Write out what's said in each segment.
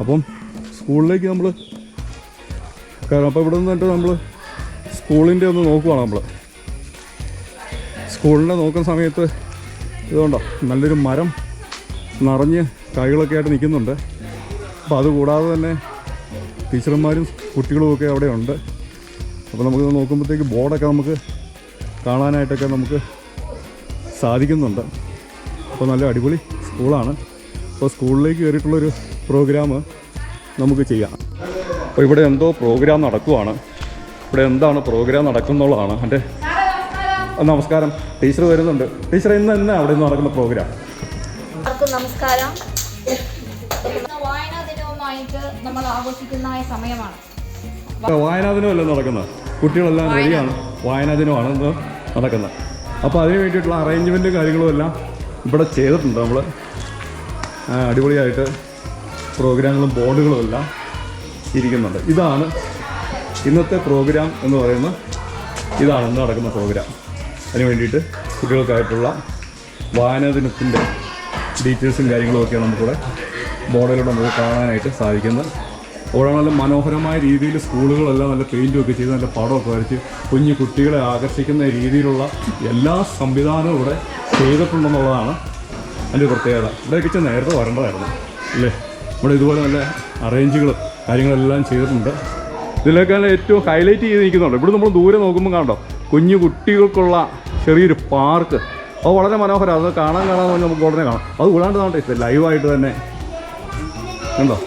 അപ്പം സ്കൂളിലേക്ക് നമ്മൾ കാരണം അപ്പോൾ ഇവിടെ നിന്നിട്ട് നമ്മൾ സ്കൂളിന്റെ ഒന്ന് നോക്കുവാണ് നമ്മൾ സ്കൂളിന്റെ നോക്കുന്ന സമയത്ത് ഇതുകൊണ്ടോ നല്ലൊരു മരം നിറഞ്ഞ് കായ്കളൊക്കെ ആയിട്ട് നിൽക്കുന്നുണ്ട്. അപ്പോൾ അതുകൂടാതെ തന്നെ ടീച്ചർമാരും കുട്ടികളും ഒക്കെ അവിടെ ഉണ്ട്. അപ്പോൾ നമുക്ക് നോക്കുമ്പോഴത്തേക്ക് ബോർഡൊക്കെ നമുക്ക് കാണാനായിട്ടൊക്കെ നമുക്ക് സാധിക്കുന്നുണ്ട്. അപ്പോൾ നല്ല അടിപൊളി സ്കൂളാണ്. അപ്പോൾ സ്കൂളിലേക്ക് കയറിയിട്ടുള്ളൊരു പ്രോഗ്രാം നമുക്ക് ചെയ്യാം. അപ്പോൾ ഇവിടെ എന്തോ പ്രോഗ്രാം നടക്കുവാണ്. ഇവിടെ എന്താണ് പ്രോഗ്രാം നടക്കുന്നുള്ളതാണ്. എന്റെ നമസ്കാരം. ടീച്ചർ വരുന്നുണ്ട്. ടീച്ചർ ഇന്ന് എന്നാ അവിടെ നിന്ന് നടക്കുന്ന പ്രോഗ്രാം? നമസ്കാരം. വായനാ ദിനവുമായിട്ട് നമ്മൾ ആഘോഷിക്കുന്ന സമയമാണ്. വായനാ ദിനമല്ലേ നടക്കുന്നത് കുട്ടികളെല്ലാം റെഡിയാണ്. വായനാ ദിനമാണ് ഇന്ന് നടക്കുന്നത് അപ്പോൾ അതിന് വേണ്ടിയിട്ടുള്ള അറേഞ്ച്മെന്റ് കാര്യങ്ങളും എല്ലാം ഇവിടെ ചെയ്തിട്ടുണ്ട് നമ്മൾ അടിപൊളിയായിട്ട് പ്രോഗ്രാമുകളും ബോർഡുകളും എല്ലാം ഇരിക്കുന്നുണ്ട്. ഇതാണ് ഇന്നത്തെ പ്രോഗ്രാം എന്ന് പറയുന്ന ഇതാണ് ഇന്ന് നടക്കുന്ന പ്രോഗ്രാം. അതിന് വേണ്ടിയിട്ട് കുട്ടികൾക്കായിട്ടുള്ള വായനദിനത്തിന്റെ ഡീറ്റെയിൽസും കാര്യങ്ങളും ഒക്കെയാണ് നമുക്കിവിടെ ബോർഡിലൂടെ നമുക്ക് കാണാനായിട്ട് സാധിക്കുന്നത്. അവിടെ നല്ല മനോഹരമായ രീതിയിൽ സ്കൂളുകളെല്ലാം നല്ല പെയിന്റും ഒക്കെ ചെയ്ത് നല്ല പടമൊക്കെ വരച്ച് കുഞ്ഞു കുട്ടികളെ ആകർഷിക്കുന്ന രീതിയിലുള്ള എല്ലാ സംവിധാനവും ഇവിടെ ചെയ്തിട്ടുണ്ടെന്നുള്ളതാണ് അതിന്റെ പ്രത്യേകത. ഇവിടേക്ക് നേരത്തെ വരേണ്ടതായിരുന്നു. അല്ലേ? ഇവിടെ ഇതുപോലെ നല്ല അറേഞ്ചുകളും കാര്യങ്ങളെല്ലാം ചെയ്തിട്ടുണ്ട്. ഇതിലൊക്കെ ഏറ്റവും ഹൈലൈറ്റ് ചെയ്ത് നിൽക്കുന്നുണ്ട് ഇവിടെ നമ്മൾ ദൂരെ നോക്കുമ്പോൾ കാണണ്ടോ കുഞ്ഞു കുട്ടികൾക്കുള്ള ചെറിയൊരു പാർക്ക് അത് വളരെ മനോഹരമാണ് അത് കാണാൻ കാണാൻ നമുക്ക് ഉടനെ കാണാം. അത് കൂടാണ്ട് കാണട്ടെ. ഇപ്പം ലൈവായിട്ട് തന്നെ കണ്ടോ?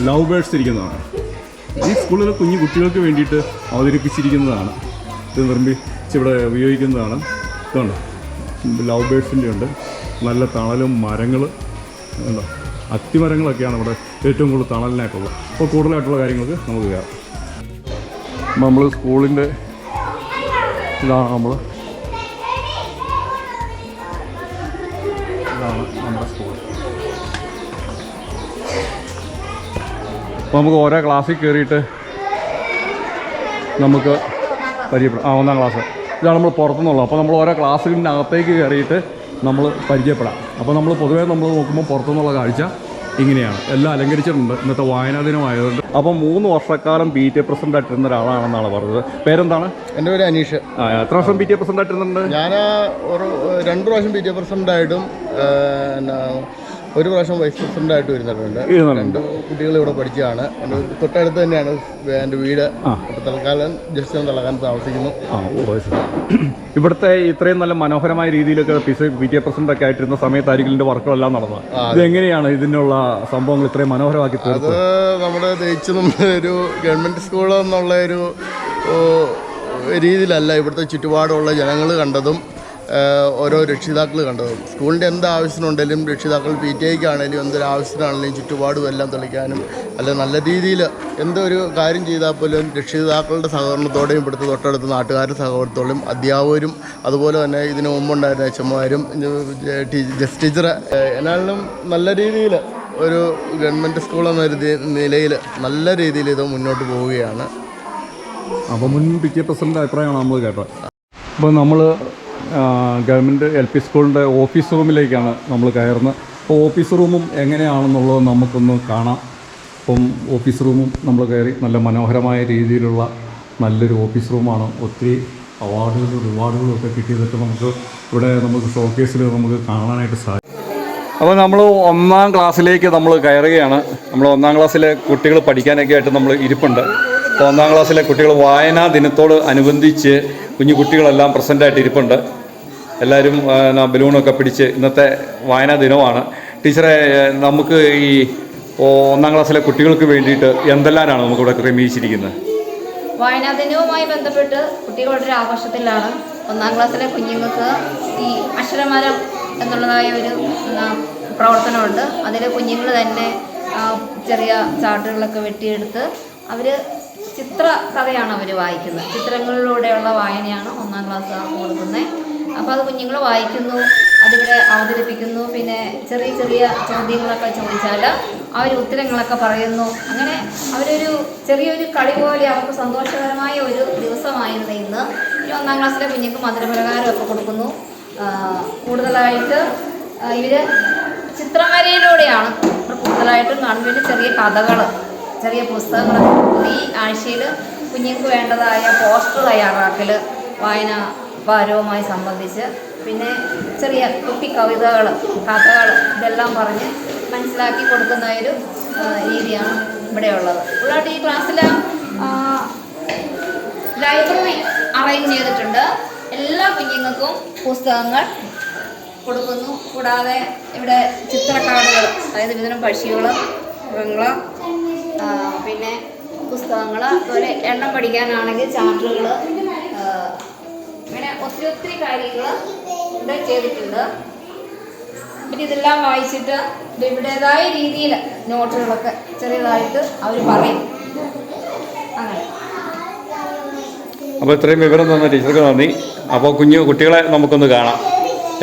ലവ് ബേഡ്സ് ഇരിക്കുന്നതാണ്. ഈ സ്കൂളിലെ കുഞ്ഞു കുട്ടികൾക്ക് വേണ്ടിയിട്ട് അവതരിപ്പിച്ചിരിക്കുന്നതാണ്. ഇത് നിർമ്മിച്ച് ഇവിടെ ഉപയോഗിക്കുന്നതാണ്. ഇതുണ്ട്. ലവ് ബേഡ്സിന്റെ ഉണ്ട്. നല്ല തണലും മരങ്ങൾ ഉണ്ടോ അത്തിമരങ്ങളൊക്കെയാണ് ഇവിടെ ഏറ്റവും കൂടുതൽ തണലിനായിട്ടുള്ളത്. അപ്പോൾ കൂടുതലായിട്ടുള്ള കാര്യങ്ങൾക്ക് നമുക്ക് കയറാം നമ്മൾ സ്കൂളിന്റെ ഇതാണ് നമ്മൾ ഇതാണ് നമ്മുടെ സ്കൂൾ. അപ്പോൾ നമുക്ക് ഓരോ ക്ലാസ്സിൽ കയറിയിട്ട് നമുക്ക് പരിചയപ്പെടാം. ആ ഒന്നാം ക്ലാസ്. ഇതാണ് നമ്മൾ പുറത്തുനിന്നുള്ളത് അപ്പോൾ നമ്മൾ ഓരോ ക്ലാസ്സിന്റെ അകത്തേക്ക് കയറിയിട്ട് നമ്മൾ പരിചയപ്പെടാം. അപ്പോൾ നമ്മൾ പൊതുവേ നമ്മൾ നോക്കുമ്പോൾ പുറത്തുനിന്നുള്ള കാഴ്ച ഇങ്ങനെയാണ്. എല്ലാം അലങ്കരിച്ചിട്ടുണ്ട്. ഇന്നത്തെ വായനാ ദിനമായതുകൊണ്ട് അപ്പോൾ മൂന്ന് വർഷക്കാലം പി ടി എ പ്രസിഡന്റ് ആയിട്ടിരുന്ന ഒരാളാണെന്നാണ് പറഞ്ഞത്. പേരെന്താണ്? എന്റെ പേര് അനീഷ്. ആ, എത്ര വർഷം പി ടി എ പ്രസിഡന്റ് ആയിട്ടിരുന്നുണ്ട്? ഞാൻ ഒരു രണ്ട് പ്രാവശ്യം പി ടി എ പ്രസിഡന്റായിട്ടും പിന്നെ ഒരു പ്രാവശ്യം വൈസ് പ്രസിഡന്റ് ആയിട്ട് വരുന്നിട്ടുണ്ട് രണ്ട് കുട്ടികൾ ഇവിടെ പഠിച്ചതാണ്. തൊട്ടടുത്ത് തന്നെയാണ് എന്റെ വീട്. തൽക്കാലം ജസ്റ്റ് തലകാൻ താമസിക്കുന്നു. ഇവിടുത്തെ ഇത്രയും നല്ല മനോഹരമായ രീതിയിലൊക്കെ പി ടി എ പ്രസിഡന്റ് ഒക്കെ ആയിട്ടിരുന്ന സമയത്തായിരിക്കും ഇതിന്റെ വർക്കുകളെല്ലാം നടന്നത്. ഇത് എങ്ങനെയാണ് ഇതിനുള്ള സംഭവങ്ങൾ ഇത്രയും മനോഹരമാക്കി അത് നമ്മുടെ തേച്ച് നമ്മുടെ ഒരു ഗവൺമെന്റ് സ്കൂൾ എന്നുള്ള ഒരു രീതിയിലല്ല ഇവിടുത്തെ ചുറ്റുപാടുള്ള ജനങ്ങൾ കണ്ടതും. ഓരോ രക്ഷിതാക്കൾ കണ്ടത് സ്കൂളിന്റെ എന്ത് ആവശ്യത്തിനുണ്ടെങ്കിലും രക്ഷിതാക്കൾ പി ടി ഐക്കാണെങ്കിലും എന്തൊരു ആവശ്യത്തിനാണെങ്കിലും ചുറ്റുപാടും എല്ലാം തെളിക്കാനും അല്ല നല്ല രീതിയിൽ എന്തൊരു കാര്യം ചെയ്താൽ പോലും രക്ഷിതാക്കളുടെ സഹകരണത്തോടെയും ഇവിടുത്തെ തൊട്ടടുത്ത നാട്ടുകാരുടെ സഹകരണത്തോടെയും അധ്യാപകരും അതുപോലെ തന്നെ ഇതിനു മുമ്പുണ്ടായിരുന്ന അച്ഛന്മാരും ജസ്റ്റ് ടീച്ചർ എന്നാലും നല്ല രീതിയിൽ ഒരു ഗവൺമെന്റ് സ്കൂൾ എന്നൊരു നിലയിൽ നല്ല രീതിയിൽ ഇത് മുന്നോട്ട് പോവുകയാണ്. അപ്പോൾ മുൻ പി കെ പ്രസിഡന്റ് അഭിപ്രായമാണ് നമ്മൾ കേട്ടത്. അപ്പോൾ നമ്മൾ ഗവൺമെന്റ് എൽ പി സ്കൂളിന്റെ ഓഫീസ് റൂമിലേക്കാണ് നമ്മൾ കയറുന്നത്. അപ്പോൾ ഓഫീസ് റൂമും എങ്ങനെയാണെന്നുള്ളത് നമുക്കൊന്ന് കാണാം. അപ്പം ഓഫീസ് റൂമും നമ്മൾ കയറി നല്ല മനോഹരമായ രീതിയിലുള്ള നല്ലൊരു ഓഫീസ് റൂമാണ്. ഒത്തിരി അവാർഡുകളും റിവാർഡുകളും ഒക്കെ കിട്ടിയതൊക്കെ നമുക്ക് ഇവിടെ നമുക്ക് ഷോക്കേസിൽ നമുക്ക് കാണാനായിട്ട് സാധിക്കും. അപ്പോൾ നമ്മൾ ഒന്നാം ക്ലാസ്സിലേക്ക് നമ്മൾ കയറുകയാണ്. നമ്മൾ ഒന്നാം ക്ലാസ്സിലെ കുട്ടികൾ പഠിക്കാനൊക്കെ ആയിട്ട് നമ്മൾ ഇരിപ്പുണ്ട്. അപ്പോൾ ഒന്നാം ക്ലാസ്സിലെ കുട്ടികൾ വായനാ ദിനത്തോട് അനുബന്ധിച്ച് കുഞ്ഞു കുട്ടികളെല്ലാം പ്രസന്റായിട്ട് ഇരിപ്പുണ്ട്. എല്ലാവരും ബലൂണൊക്കെ പിടിച്ച് ഇന്നത്തെ വായനാ ദിനമാണ്. ടീച്ചറെ നമുക്ക് ഈ ഒന്നാം ക്ലാസ്സിലെ കുട്ടികൾക്ക് വേണ്ടിയിട്ട് എന്തെല്ലാമാണ് നമുക്കിവിടെ ക്രമീകരിച്ചിരിക്കുന്നത്? വായനാ ദിനവുമായി ബന്ധപ്പെട്ട് കുട്ടികളുടെ ഒരു ആഘോഷത്തിലാണ് ഒന്നാം ക്ലാസ്സിലെ കുഞ്ഞുങ്ങൾക്ക് ഈ അക്ഷരമരം എന്നുള്ളതായ ഒരു പ്രവർത്തനമുണ്ട്. അതിൽ കുഞ്ഞുങ്ങൾ തന്നെ ചെറിയ ചാർട്ടുകളൊക്കെ വെട്ടിയെടുത്ത് അവർ ചിത്ര കഥയാണ് അവർ വായിക്കുന്നത്. ചിത്രങ്ങളിലൂടെയുള്ള വായനയാണ് ഒന്നാം ക്ലാസ് കൊടുക്കുന്നത് അപ്പോൾ അത് കുഞ്ഞുങ്ങൾ വായിക്കുന്നു അതിവിടെ അവതരിപ്പിക്കുന്നു. പിന്നെ ചെറിയ ചെറിയ ചോദ്യങ്ങളൊക്കെ ചോദിച്ചാൽ അവർ ഉത്തരങ്ങളൊക്കെ പറയുന്നു. അങ്ങനെ അവരൊരു ചെറിയൊരു കളി പോലെ അവർക്ക് സന്തോഷകരമായ ഒരു ദിവസമായിരുന്നു ഇന്ന്. ഈ ഒന്നാം ക്ലാസ്സിലെ കുഞ്ഞുങ്ങൾക്ക് മധുരപലഹാരമൊക്കെ കൊടുക്കുന്നു. കൂടുതലായിട്ട് ഇവർ ചിത്രവരയിലൂടെയാണ് കൂടുതലായിട്ടും കാണുന്നത്. ചെറിയ കഥകൾ ചെറിയ പുസ്തകങ്ങളൊക്കെ ഈ ആഴ്ചയിൽ കുഞ്ഞുങ്ങൾക്ക് വേണ്ടതായ പോസ്റ്റർ തയ്യാറാക്കൽ വായന ഭാരവുമായി സംബന്ധിച്ച് പിന്നെ ചെറിയ കുട്ടി കവിതകൾ കഥകൾ ഇതെല്ലാം പറഞ്ഞ് മനസ്സിലാക്കി കൊടുക്കുന്ന ഒരു രീതിയാണ് ഇവിടെയുള്ളത്. ഉള്ളതായിട്ട് ഈ ക്ലാസ്സിൽ ലൈബ്രറി അറേഞ്ച് ചെയ്തിട്ടുണ്ട്. എല്ലാ കുഞ്ഞുങ്ങൾക്കും പുസ്തകങ്ങൾ കൊടുക്കുന്നു. കൂടാതെ ഇവിടെ ചിത്രക്കാർഡുകൾ അതായത് വിവിധം പക്ഷികൾ മൃഗങ്ങൾ പിന്നെ പുസ്തകങ്ങൾ അതുപോലെ എണ്ണം പഠിക്കാനാണെങ്കിൽ ചാർട്ടുകൾ അങ്ങനെ ഒത്തിരി ഒത്തിരി കാര്യങ്ങൾ ഇവിടെ ചെയ്തിട്ടുണ്ട്. പിന്നെ ഇതെല്ലാം വായിച്ചിട്ട് ഇവിടേതായ രീതിയിൽ നോട്ടുകളൊക്കെ ചെറിയതായിട്ട് അവർ പറയും. അങ്ങനെ. അപ്പോൾ ഇത്രയും വിവരം തന്ന ടീച്ചർക്ക് നന്ദി. അപ്പോൾ കുഞ്ഞു കുട്ടികളെ നമുക്കൊന്ന് കാണാം.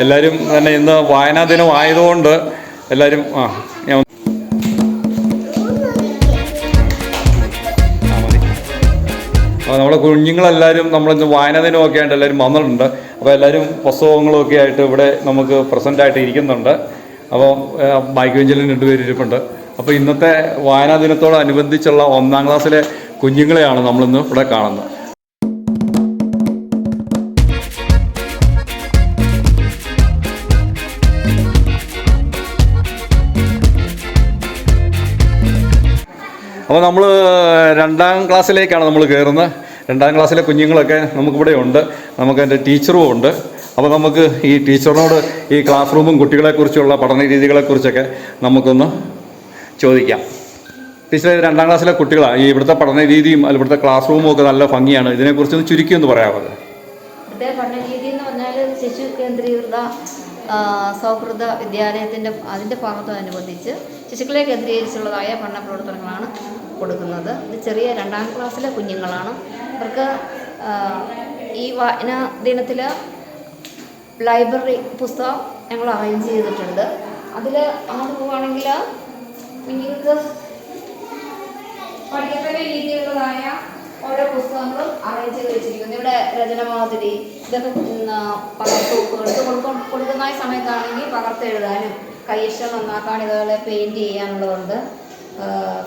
എല്ലാവരും തന്നെ ഇന്ന് വായനാ ദിനം ആയതുകൊണ്ട് എല്ലാവരും ആ, കുഞ്ഞുങ്ങളെല്ലാവരും നമ്മളിന്ന് വായന ദിനമൊക്കെ ആയിട്ട് എല്ലാവരും വന്നിട്ടുണ്ട്. അപ്പോൾ എല്ലാവരും പുസ്തകങ്ങളൊക്കെ ആയിട്ട് ഇവിടെ നമുക്ക് പ്രസന്റ് ആയിട്ട് ഇരിക്കുന്നുണ്ട്. അപ്പോൾ ബൈക്ക് വെഞ്ചിലും പേര് ഇരിപ്പുണ്ട്. അപ്പോൾ ഇന്നത്തെ വായനാ ദിനത്തോടനുബന്ധിച്ചുള്ള ഒന്നാം ക്ലാസ്സിലെ കുഞ്ഞുങ്ങളെയാണ് നമ്മളിന്ന് ഇവിടെ കാണുന്നത്. അപ്പോൾ നമ്മൾ രണ്ടാം ക്ലാസ്സിലേക്കാണ് നമ്മൾ കയറുന്നത് രണ്ടാം ക്ലാസ്സിലെ കുഞ്ഞുങ്ങളൊക്കെ നമുക്കിവിടെ ഉണ്ട്. നമുക്ക് എന്റെ ടീച്ചറും ഉണ്ട്. അപ്പോൾ നമുക്ക് ഈ ടീച്ചറിനോട് ഈ ക്ലാസ് റൂമും കുട്ടികളെക്കുറിച്ചുള്ള പഠന രീതികളെക്കുറിച്ചൊക്കെ നമുക്കൊന്ന് ചോദിക്കാം. ടീച്ചറെ രണ്ടാം ക്ലാസ്സിലെ കുട്ടികളാണ് ഈ ഇവിടുത്തെ പഠന രീതിയും അല്ല ഇവിടുത്തെ ക്ലാസ് റൂമും ഒക്കെ നല്ല ഭംഗിയാണ്. ഇതിനെക്കുറിച്ച് ഒന്ന് ചുരുക്കി ഒന്ന് പറയാമോ ഇവിടുത്തെ പഠന രീതി എന്ന് പറഞ്ഞാൽ ശിശു കേന്ദ്രീകൃത സൗഹൃദ വിദ്യാലയത്തിന്റെ അതിന്റെ ഭാഗത്തോടനുബന്ധിച്ച് ശിശുക്കളെ കേന്ദ്രീകരിച്ചുള്ളതായ പഠന പ്രവർത്തനങ്ങളാണ് കൊടുക്കുന്നത്. ഇത് ചെറിയ രണ്ടാം ക്ലാസ്സിലെ കുഞ്ഞുങ്ങളാണ്. അവർക്ക് ഈ വായന ദിനത്തിൽ ലൈബ്രറി പുസ്തകം ഞങ്ങൾ അറേഞ്ച് ചെയ്തിട്ടുണ്ട്. അതിൽ അങ്ങോട്ട് പോവുകയാണെങ്കിൽ നിങ്ങൾക്ക് പഠിക്കത്തക്ക രീതിയിലുള്ളതായ ഓരോ പുസ്തകങ്ങളും അറേഞ്ച് ചെയ്ത് വെച്ചിരിക്കുന്നു. ഇവിടെ രചനമാതിരി ഇതൊക്കെ പകർത്ത് എടുത്ത് കൊടുക്ക കൊടുക്കുന്ന സമയത്താണെങ്കിൽ പകർത്തെഴുതാനും കൈയിഷ്ടം നന്നാക്കാൻ ഇതുപോലെ പെയിന്റ് ചെയ്യാനുള്ളതുണ്ട്.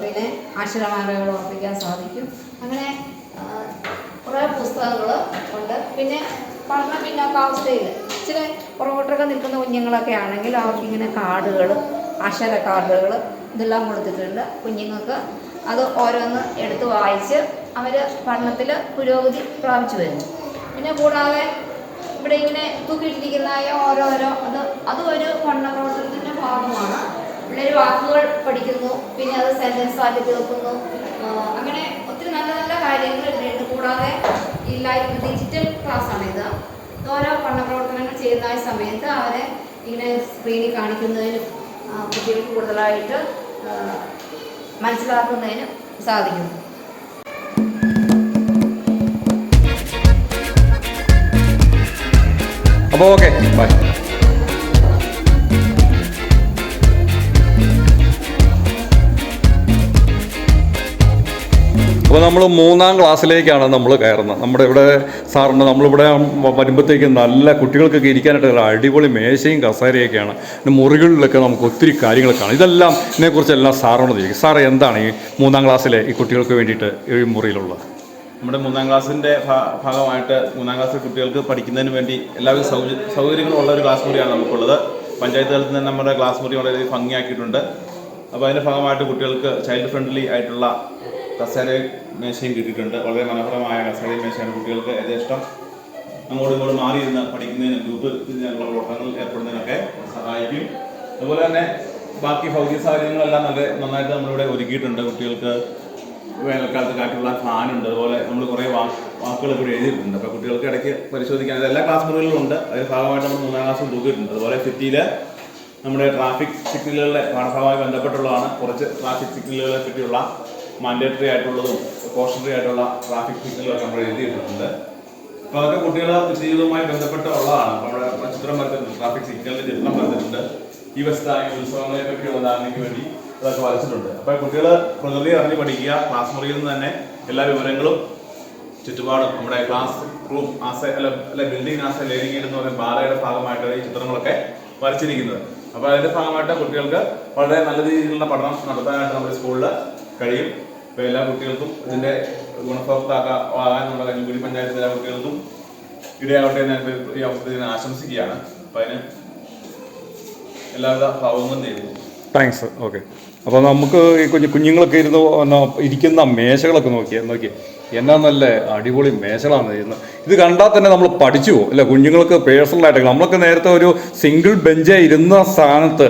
പിന്നെ അക്ഷരമാലകൾ ഉറപ്പിക്കാൻ സാധിക്കും. അങ്ങനെ കുറേ പുസ്തകങ്ങൾ ഉണ്ട്. പിന്നെ പഠന പിന്നോക്കാവസ്ഥയിൽ ചില പുറകോട്ടൊക്കെ നിൽക്കുന്ന കുഞ്ഞുങ്ങളൊക്കെ ആണെങ്കിൽ അവർക്ക് ഇങ്ങനെ കാർഡുകൾ അക്ഷര കാർഡുകൾ ഇതെല്ലാം കൊടുത്തിട്ടുണ്ട്. കുഞ്ഞുങ്ങൾക്ക് അത് ഓരോന്ന് എടുത്ത് വായിച്ച് അവർ പഠനത്തിൽ പുരോഗതി പ്രാപിച്ചു വരുന്നു. പിന്നെ കൂടാതെ ഇവിടെ ഇങ്ങനെ തൂക്കിയിട്ടിരിക്കുന്നതായ ഓരോരോ അത് അതും ഒരു പഠന പ്രവർത്തനത്തിന്റെ ഭാഗമാണ്. പിള്ളേർ വാക്കുകൾ പഠിക്കുന്നു പിന്നെ അത് സെന്റൻസ് ആക്കി തീർക്കുന്നു. അങ്ങനെ ഒത്തിരി നല്ല നല്ല കാര്യങ്ങൾ കൂടാതെ ഈ ലൈവ് ഡിജിറ്റൽ ക്ലാസ്സാണ് ഇത് ഓരോ പഠന പ്രവർത്തനങ്ങൾ ചെയ്യുന്ന സമയത്ത് അവരെ ഇങ്ങനെ സ്ക്രീനിൽ കാണിക്കുന്നതിനും കുട്ടികൾക്ക് കൂടുതലായിട്ട് മനസ്സിലാക്കുന്നതിനും സാധിക്കുന്നു അപ്പോൾ ഓക്കെ ബൈ അപ്പോൾ നമ്മൾ മൂന്നാം ക്ലാസ്സിലേക്കാണ് നമ്മൾ കയറുന്നത്. നമ്മുടെ ഇവിടെ സാറുണ്ട് നമ്മളിവിടെ വരുമ്പോഴത്തേക്ക് നല്ല കുട്ടികൾക്കൊക്കെ ഇരിക്കാനായിട്ട് നല്ല അടിപൊളി മേശയും കസേരയൊക്കെയാണ്. പിന്നെ മുറികളിലൊക്കെ നമുക്ക് ഒത്തിരി കാര്യങ്ങളൊക്കെ കാണാം. ഇതെല്ലാം ഇതിനെക്കുറിച്ചെല്ലാം സാറിനോട് ചോദിക്കും. സാർ എന്താണ് ഈ മൂന്നാം ക്ലാസ്സിലെ ഈ കുട്ടികൾക്ക് വേണ്ടിയിട്ട് ഈ മുറിയിലുള്ളത്? നമ്മുടെ മൂന്നാം ക്ലാസ്സിന്റെ ഭാഗമായിട്ട് മൂന്നാം ക്ലാസ്സിലെ കുട്ടികൾക്ക് പഠിക്കുന്നതിന് വേണ്ടി എല്ലാവിധ സൗകര്യ സൗകര്യങ്ങളും ഉള്ള ഒരു ക്ലാസ് മുറിയാണ് നമുക്കുള്ളത്. പഞ്ചായത്ത് തലത്തിൽ നിന്ന് നമ്മുടെ ക്ലാസ് മുറി വളരെ ഭംഗിയാക്കിയിട്ടുണ്ട്. അപ്പോൾ അതിന്റെ ഭാഗമായിട്ട് കുട്ടികൾക്ക് ചൈൽഡ് ഫ്രണ്ട്ലി ആയിട്ടുള്ള കസേരയും മേശയും കിട്ടിയിട്ടുണ്ട് വളരെ മനോഹരമായ കസേരയും മേശയാണ് കുട്ടികൾക്ക് യഥേഷ്ടം അങ്ങോട്ടും ഇങ്ങോട്ടും മാറി ഇരുന്ന് പഠിക്കുന്നതിന് ഗ്രൂപ്പ് ഇതിനുള്ള പ്രവർത്തനങ്ങളിൽ ഏർപ്പെടുന്നതിനൊക്കെ സഹായിക്കും. അതുപോലെ തന്നെ ബാക്കി ഭൗതിക സാഹചര്യങ്ങളെല്ലാം നല്ല നന്നായിട്ട് നമ്മളിവിടെ ഒരുക്കിയിട്ടുണ്ട്. കുട്ടികൾക്ക് വേനൽക്കാലത്ത് കാറ്റുള്ള ഫാനുണ്ട് അതുപോലെ നമ്മൾ കുറേ വാക്കുകൾ ഇവിടെ എഴുതിയിട്ടുണ്ട്. അപ്പോൾ കുട്ടികൾക്ക് ഇടയ്ക്ക് പരിശോധിക്കാൻ എല്ലാ ക്ലാസ് മുറികളിലും ഉണ്ട് അതിന് ഭാഗമായിട്ട് നമ്മൾ മൂന്നാം ക്ലാസ്സും തൂക്കിയിട്ടുണ്ട്. അതുപോലെ സിറ്റിയിൽ നമ്മുടെ ട്രാഫിക് സിഗ്നലുകളുടെ പാഠഭാഗമായി ബന്ധപ്പെട്ടുള്ളതാണ്. കുറച്ച് ട്രാഫിക് സിഗ്നലുകളെ പറ്റിയുള്ള മാൻഡേറ്ററി ആയിട്ടുള്ളതും കോഷണറി ആയിട്ടുള്ള ട്രാഫിക് സിഗ്നലൊക്കെ നമ്മൾ എഴുതിയിട്ടുണ്ട് അപ്പോൾ അതൊക്കെ കുട്ടികളുടെ ജീവിതവുമായി ബന്ധപ്പെട്ട ഉള്ളതാണ്. നമ്മുടെ ചിത്രം വരച്ചിട്ടുണ്ട് ട്രാഫിക് സിഗ്നലിന്റെ ചിത്രം വരച്ചിട്ടുണ്ട്. ഈ വശത്തായ ഉത്സവങ്ങളെ പറ്റിയുള്ള ധാരണയ്ക്ക് വേണ്ടി അതൊക്കെ വരച്ചിട്ടുണ്ട്. അപ്പോൾ കുട്ടികൾ പ്രകൃതി അറിഞ്ഞ് പഠിക്കുക ക്ലാസ് മുറിയിൽ നിന്ന് തന്നെ എല്ലാ വിവരങ്ങളും ചുറ്റുപാടും നമ്മുടെ ക്ലാസ് റൂം ആസ അല്ല അല്ല ബിൽഡിംഗ് ആസ ലേണിംഗ് എന്ന് പറയുന്ന ബാലയുടെ ഭാഗമായിട്ട് ഈ ചിത്രങ്ങളൊക്കെ വരച്ചിരിക്കുന്നത്. അപ്പോൾ അതിന്റെ ഭാഗമായിട്ട് കുട്ടികൾക്ക് വളരെ നല്ല രീതിയിലുള്ള പഠനം നടത്താനായിട്ട് നമ്മുടെ സ്കൂളിൽ കഴിയും. അപ്പോൾ എല്ലാ കുട്ടികൾക്കും ഇതിന്റെ ഗുണഭോക്താക്കാൻ കഞ്ഞിക്കുടി പഞ്ചായത്തിലെ എല്ലാ കുട്ടികൾക്കും ഇടയാവട്ടെ എന്ന് ഈ ഞാൻ ആശംസിക്കുകയാണ്. അപ്പം അതിന് എല്ലാവിധ ഭാവങ്ങളും നേരുന്നു. താങ്ക്സ് ഓക്കെ അപ്പോൾ നമുക്ക് ഈ കുഞ്ഞു കുഞ്ഞുങ്ങളൊക്കെ ഇരുന്ന് ഇരിക്കുന്ന മേശകളൊക്കെ നോക്കി നോക്കി. എന്നാ നല്ല അടിപൊളി മേശകളാണ് ഇരുന്ന് ഇത് കണ്ടാൽ തന്നെ നമ്മൾ പഠിച്ചു പോകും. അല്ല? കുഞ്ഞുങ്ങൾക്ക് പേഴ്സണലായിട്ട് നമ്മളൊക്കെ നേരത്തെ ഒരു സിംഗിൾ ബെഞ്ചേ ഇരുന്ന സ്ഥാനത്ത്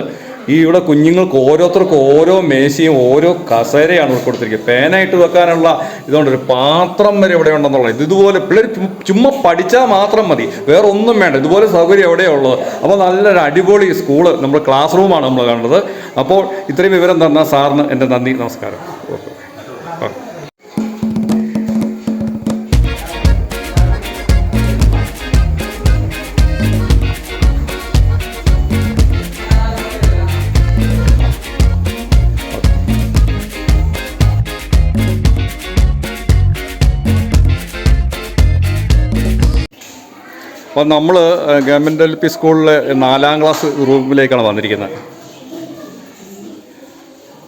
ഈ ഇവിടെ കുഞ്ഞുങ്ങൾക്ക് ഓരോരുത്തർക്കും ഓരോ മേശയും ഓരോ കസേരയാണ് ഇവിടെ കൊടുത്തിരിക്കുന്നത്. പേനായിട്ട് വെക്കാനുള്ള ഇതുകൊണ്ട് ഒരു പാത്രം വരെ ഇവിടെ ഉണ്ടെന്നുള്ളത്. ഇത് ഇതുപോലെ പിള്ളേർ ചുമ്മാ പഠിച്ചാൽ മാത്രം മതി. വേറെ ഒന്നും വേണ്ട. ഇതുപോലെ സൗകര്യം എവിടെയാണ് ഉള്ളത്? അപ്പോൾ നല്ലൊരു അടിപൊളി സ്കൂൾ നമ്മൾ ക്ലാസ് റൂമാണ് നമ്മൾ കണ്ടത് അപ്പോൾ ഇത്രയും വിവരം തന്ന സാറിന് എന്റെ നന്ദി നമസ്കാരം. അപ്പോൾ നമ്മൾ ഗവൺമെന്റ് എൽ പി സ്കൂളിലെ നാലാം ക്ലാസ് റൂമിലേക്കാണ് വന്നിരിക്കുന്നത്.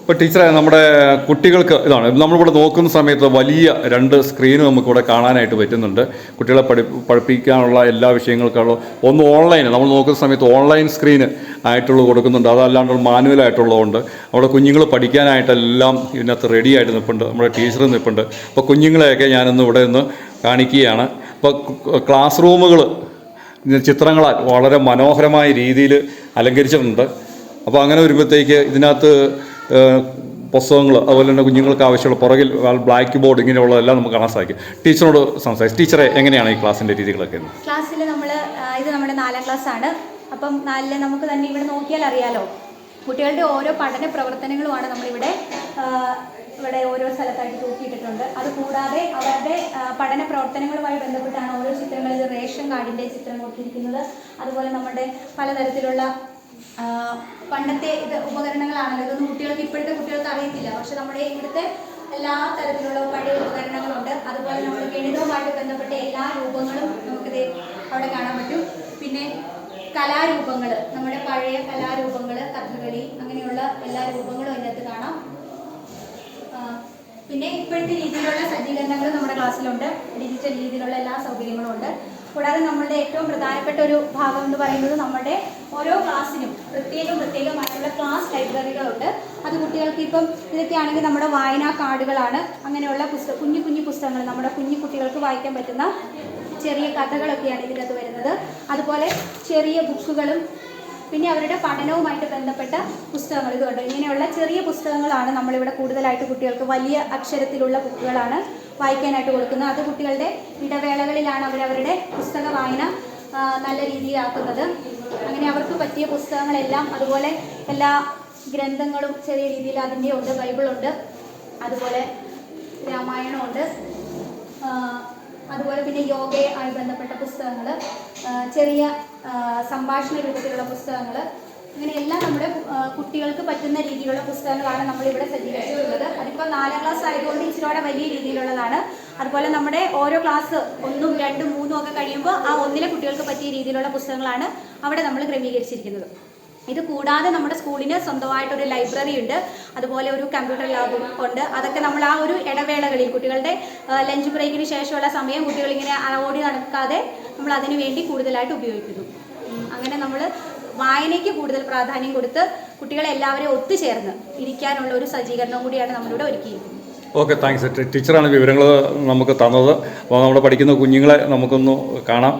ഇപ്പോൾ ടീച്ചറെ നമ്മുടെ കുട്ടികൾക്ക് ഇതാണ് നമ്മളിവിടെ നോക്കുന്ന സമയത്ത് വലിയ രണ്ട് സ്ക്രീന് നമുക്കിവിടെ കാണാനായിട്ട് പറ്റുന്നുണ്ട്. കുട്ടികളെ പഠി പഠിപ്പിക്കാനുള്ള എല്ലാ വിഷയങ്ങൾക്കുള്ള ഒന്ന് ഓൺലൈൻ നമ്മൾ നോക്കുന്ന സമയത്ത് ഓൺലൈൻ സ്ക്രീൻ ആയിട്ടുള്ള കൊടുക്കുന്നുണ്ട്. അതല്ലാണ്ട് മാനുവലായിട്ടുള്ളതുകൊണ്ട് അവിടെ കുഞ്ഞുങ്ങൾ പഠിക്കാനായിട്ടെല്ലാം ഇതിനകത്ത് റെഡി ആയിട്ട് നിൽപ്പുണ്ട്. നമ്മുടെ ടീച്ചർ നിൽപ്പുണ്ട്. അപ്പോൾ കുഞ്ഞുങ്ങളെയൊക്കെ ഞാനിന്ന് ഇവിടെ നിന്ന് കാണിക്കുകയാണ്. അപ്പോൾ ക്ലാസ് റൂമുകൾ ചിത്രങ്ങളാൽ വളരെ മനോഹരമായ രീതിയിൽ അലങ്കരിച്ചിട്ടുണ്ട്. അപ്പോൾ അങ്ങനെ വരുമ്പോഴത്തേക്ക് ഇതിനകത്ത് പുസ്തകങ്ങൾ അതുപോലെ തന്നെ കുഞ്ഞുങ്ങൾക്ക് ആവശ്യമുള്ള പുറകിൽ ബ്ലാക്ക് ബോർഡ് ഇങ്ങനെയുള്ളതെല്ലാം നമുക്ക് കാണാൻ സാധിക്കും. ടീച്ചറോട് സംസാരിച്ചു ടീച്ചറെ എങ്ങനെയാണ് ഈ ക്ലാസ്സിന്റെ രീതികളൊക്കെ ക്ലാസ്സിൽ നമ്മൾ ഇത് നമ്മുടെ നാലാം ക്ലാസ് ആണ് അപ്പം നാലിലെ നമുക്ക് തന്നെ ഇവിടെ നോക്കിയാൽ അറിയാലോ. കുട്ടികളുടെ ഓരോ പഠന പ്രവർത്തനങ്ങളുമാണ് നമ്മളിവിടെ ഇവിടെ ഓരോ സ്ഥലത്തായിട്ട് തൂക്കിയിട്ടിട്ടുണ്ട്. അത് കൂടാതെ അവരുടെ പഠന പ്രവർത്തനങ്ങളുമായി ബന്ധപ്പെട്ടാണ് ഓരോ ചിത്രങ്ങളിൽ റേഷൻ കാർഡിന്റെ ചിത്രം കൊടുത്തിരിക്കുന്നത് അതുപോലെ നമ്മുടെ പലതരത്തിലുള്ള പണ്ടത്തെ ഇത് ഉപകരണങ്ങളാണല്ലോ. ഇതൊന്നും കുട്ടികൾക്ക് ഇപ്പോഴത്തെ കുട്ടികൾക്ക് അറിയത്തില്ല. പക്ഷെ നമ്മുടെ ഇവിടുത്തെ എല്ലാ തരത്തിലുള്ള പഴയ ഉപകരണങ്ങളുണ്ട്. അതുപോലെ നമ്മുടെ ഗണിതവുമായിട്ട് ബന്ധപ്പെട്ട എല്ലാ രൂപങ്ങളും നമുക്കിത് അവിടെ കാണാൻ പറ്റും. പിന്നെ കലാരൂപങ്ങൾ നമ്മുടെ പഴയ കലാരൂപങ്ങൾ കഥകളി അങ്ങനെയുള്ള എല്ലാ രൂപങ്ങളും അതിനകത്ത് കാണാം. പിന്നെ ഇപ്പോഴത്തെ രീതിയിലുള്ള സജ്ജീകരണങ്ങൾ നമ്മുടെ ക്ലാസ്സിലുണ്ട്. ഡിജിറ്റൽ രീതിയിലുള്ള എല്ലാ സൗകര്യങ്ങളും ഉണ്ട്. കൂടാതെ നമ്മളുടെ ഏറ്റവും പ്രധാനപ്പെട്ട ഒരു ഭാഗം എന്ന് പറയുന്നത് നമ്മുടെ ഓരോ ക്ലാസ്സിനും പ്രത്യേകം പ്രത്യേകമായിട്ടുള്ള ക്ലാസ് ലൈബ്രറികളുണ്ട്. അത് കുട്ടികൾക്ക് ഇപ്പം ഇതൊക്കെയാണെങ്കിൽ നമ്മുടെ വായനാ കാർഡുകളാണ്. അങ്ങനെയുള്ള പുസ്തക കുഞ്ഞു കുഞ്ഞു പുസ്തകങ്ങൾ നമ്മുടെ കുഞ്ഞു കുട്ടികൾക്ക് വായിക്കാൻ പറ്റുന്ന ചെറിയ കഥകളൊക്കെയാണ് ഇതിനകത്ത് വരുന്നത്. അതുപോലെ ചെറിയ ബുക്കുകളും പിന്നെ അവരുടെ പഠനവുമായിട്ട് ബന്ധപ്പെട്ട പുസ്തകങ്ങൾ ഇതുകൊണ്ട് ഇങ്ങനെയുള്ള ചെറിയ പുസ്തകങ്ങളാണ് നമ്മളിവിടെ കൂടുതലായിട്ട് കുട്ടികൾക്ക് വലിയ അക്ഷരത്തിലുള്ള ബുക്കുകളാണ് വായിക്കാനായിട്ട് കൊടുക്കുന്നത്. അത് കുട്ടികളുടെ ഇടവേളകളിലാണ് അവരവരുടെ പുസ്തക വായന നല്ല രീതിയിലാക്കുന്നത്. അങ്ങനെ അവർക്ക് പറ്റിയ പുസ്തകങ്ങളെല്ലാം അതുപോലെ എല്ലാ ഗ്രന്ഥങ്ങളും ചെറിയ രീതിയിൽ അതിന്റെ ഉണ്ട് ബൈബിളുണ്ട്. അതുപോലെ രാമായണമുണ്ട്. അതുപോലെ പിന്നെ യോഗയെ ആയി ബന്ധപ്പെട്ട പുസ്തകങ്ങൾ ചെറിയ സംഭാഷണ രൂപത്തിലുള്ള പുസ്തകങ്ങൾ അങ്ങനെ എല്ലാം നമ്മുടെ കുട്ടികൾക്ക് പറ്റുന്ന രീതിയിലുള്ള പുസ്തകങ്ങളാണ് നമ്മളിവിടെ സജ്ജീകരിച്ചിട്ടുള്ളത്. അതിപ്പോൾ നാലാം ക്ലാസ് ആയതുകൊണ്ട് ഇച്ചിരിയോടെ വലിയ രീതിയിലുള്ളതാണ്. അതുപോലെ നമ്മുടെ ഓരോ ക്ലാസ് ഒന്നും രണ്ടും മൂന്നും ഒക്കെ കഴിയുമ്പോൾ ആ ഒന്നിലെ കുട്ടികൾക്ക് പറ്റിയ രീതിയിലുള്ള പുസ്തകങ്ങളാണ് അവിടെ നമ്മൾ ക്രമീകരിച്ചിരിക്കുന്നത്. ഇത് കൂടാതെ നമ്മുടെ സ്കൂളിന് സ്വന്തമായിട്ടൊരു ലൈബ്രറി ഉണ്ട്. അതുപോലെ ഒരു കമ്പ്യൂട്ടർ ലാബും ഉണ്ട്. അതൊക്കെ നമ്മൾ ആ ഒരു ഇടവേളകളിൽ കുട്ടികളുടെ ലഞ്ച് ബ്രേക്കിന് ശേഷമുള്ള സമയം കുട്ടികളിങ്ങനെ ഓടി നടക്കാതെ നമ്മൾ അതിനു വേണ്ടി കൂടുതലായിട്ട് ഉപയോഗിക്കുന്നു. അങ്ങനെ നമ്മൾ വായനയ്ക്ക് കൂടുതൽ പ്രാധാന്യം കൊടുത്ത് കുട്ടികളെ എല്ലാവരെയും ഒത്തുചേർന്ന് ഇരിക്കാനുള്ള ഒരു സജ്ജീകരണം കൂടിയാണ് നമ്മളിവിടെ ഒരുക്കിയിരിക്കുന്നത്. Okay thanks. ടീച്ചറാണ് വിവരങ്ങൾ നമുക്ക് തന്നത്. അപ്പോൾ നമ്മൾ പഠിക്കുന്ന കുഞ്ഞുങ്ങളെ നമുക്കൊന്ന് കാണാം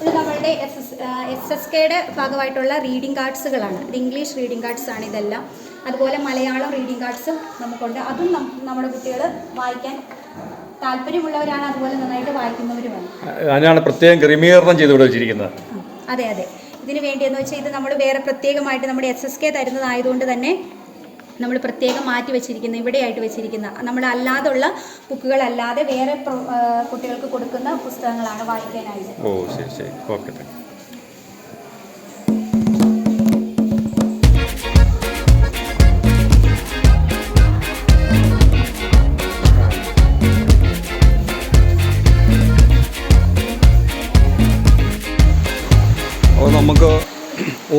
ഇത് നമ്മളുടെ എസ് എസ് എസ് ഭാഗമായിട്ടുള്ള റീഡിംഗ് കാർഡ്സുകളാണ് ഇത് ഇംഗ്ലീഷ് റീഡിംഗ് കാർഡ്സ് ആണ് ഇതെല്ലാം. അതുപോലെ മലയാളം റീഡിംഗ് കാർഡ്സും നമുക്കുണ്ട്. അതും നമ്മുടെ കുട്ടികൾ വായിക്കാൻ താല്പര്യമുള്ളവരാണ്. അതുപോലെ നന്നായിട്ട് വായിക്കുന്നവരുമാണ്. അതിനാണ് പ്രത്യേകം ക്രമീകരണം ചെയ്ത് വെച്ചിരിക്കുന്നത്. അതെ അതെ. ഇതിന് വേണ്ടി എന്ന് വെച്ചാൽ ഇത് നമ്മൾ വേറെ പ്രത്യേകമായിട്ട് നമ്മുടെ എസ് എസ് കെ തരുന്നതായതുകൊണ്ട് തന്നെ നമ്മൾ പ്രത്യേകം മാറ്റി വെച്ചിരിക്കുന്ന ഇവിടെയായിട്ട് വെച്ചിരിക്കുന്ന നമ്മൾ അല്ലാതുള്ള ബുക്കുകളല്ലാതെ വേറെ കുട്ടികൾക്ക് കൊടുക്കുന്ന പുസ്തകങ്ങളാണ് വായിക്കാനായിട്ട്. ഓ ശരി ശരി. ഓക്കെ നമുക്ക്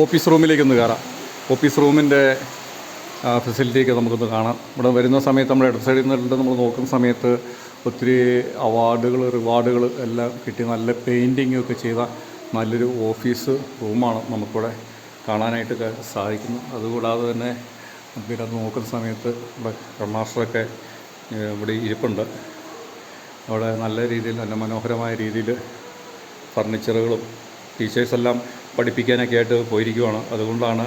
ഓഫീസ് റൂമിലേക്ക് ഒന്ന് കയറാം. ഓഫീസ് റൂമിന്റെ ഫെസിലിറ്റിയൊക്കെ നമുക്കൊന്ന് കാണാം. ഇവിടെ വരുന്ന സമയത്ത് നമ്മുടെ ഇടത് സൈഡിൽ നിന്നിട്ട് നമ്മൾ നോക്കുന്ന സമയത്ത് ഒത്തിരി അവാർഡുകൾ റിവാർഡുകൾ എല്ലാം കിട്ടി. നല്ല പെയിന്റിങ്ങും ഒക്കെ ചെയ്ത നല്ലൊരു ഓഫീസ് റൂമാണ് നമുക്കിവിടെ കാണാനായിട്ട് സാധിക്കുന്നു അതുകൂടാതെ തന്നെ പിന്നെ നോക്കുന്ന സമയത്ത് ഇവിടെ ഹെഡ്മാസ്റ്ററൊക്കെ ഇവിടെ ഇരിപ്പുണ്ട്. അവിടെ നല്ല രീതിയിൽ നല്ല മനോഹരമായ രീതിയിൽ ഫർണിച്ചറുകളും ടീച്ചേഴ്സ് എല്ലാം പഠിപ്പിക്കാനൊക്കെ ആയിട്ട് പോയിരിക്കുവാണ്. അതുകൊണ്ടാണ്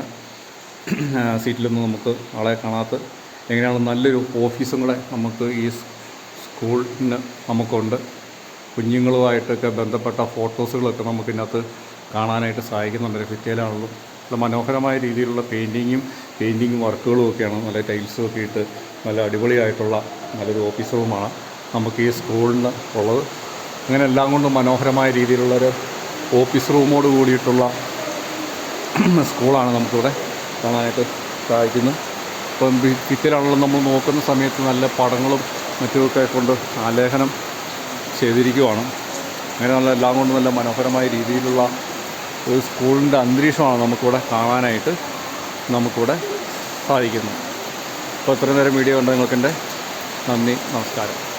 സീറ്റിലൊന്നും നമുക്ക് ആളെ കാണാത്ത എങ്ങനെയാണ് നല്ലൊരു ഓഫീസും കൂടെ നമുക്ക് ഈ സ്കൂളിന് നമുക്കുണ്ട്. കുഞ്ഞുങ്ങളുമായിട്ടൊക്കെ ബന്ധപ്പെട്ട ഫോട്ടോസുകളൊക്കെ നമുക്കിതിനകത്ത് കാണാനായിട്ട് സഹായിക്കുന്നുണ്ട്. ഭിത്തിയിലാണല്ലോ. നല്ല മനോഹരമായ രീതിയിലുള്ള പെയിന്റിങ്ങും പെയിന്റിങ് വർക്കുകളും ഒക്കെയാണ്. നല്ല ടൈൽസും ഒക്കെ ഇട്ട് നല്ല അടിപൊളിയായിട്ടുള്ള നല്ലൊരു ഓഫീസ് റൂമാണ് നമുക്ക് ഈ സ്കൂളിന് ഉള്ളത്. അങ്ങനെ എല്ലാം കൊണ്ടും മനോഹരമായ രീതിയിലുള്ളൊരു ഓഫീസ് റൂമോട് കൂടിയിട്ടുള്ള സ്കൂളാണ് നമുക്കിവിടെ കാണാനായിട്ട് സാധിക്കുന്നത്. ഇപ്പം ഭിത്തിയിലാണല്ലോ നമ്മൾ നോക്കുന്ന സമയത്ത് നല്ല പടങ്ങളും മറ്റുമൊക്കെ കൊണ്ട് ആലേഖനം ചെയ്തിരിക്കുവാണ്. അങ്ങനെ നല്ല എല്ലാം കൊണ്ടും നല്ല മനോഹരമായ രീതിയിലുള്ള ഒരു സ്കൂളിന്റെ അന്തരീക്ഷമാണ് നമുക്കിവിടെ കാണാനായിട്ട് നമുക്കിവിടെ സാധിക്കുന്നത്. അപ്പോൾ ഇത്രയും നേരം വീഡിയോ കണ്ട നിങ്ങൾക്കെന്റെ നന്ദി നമസ്കാരം.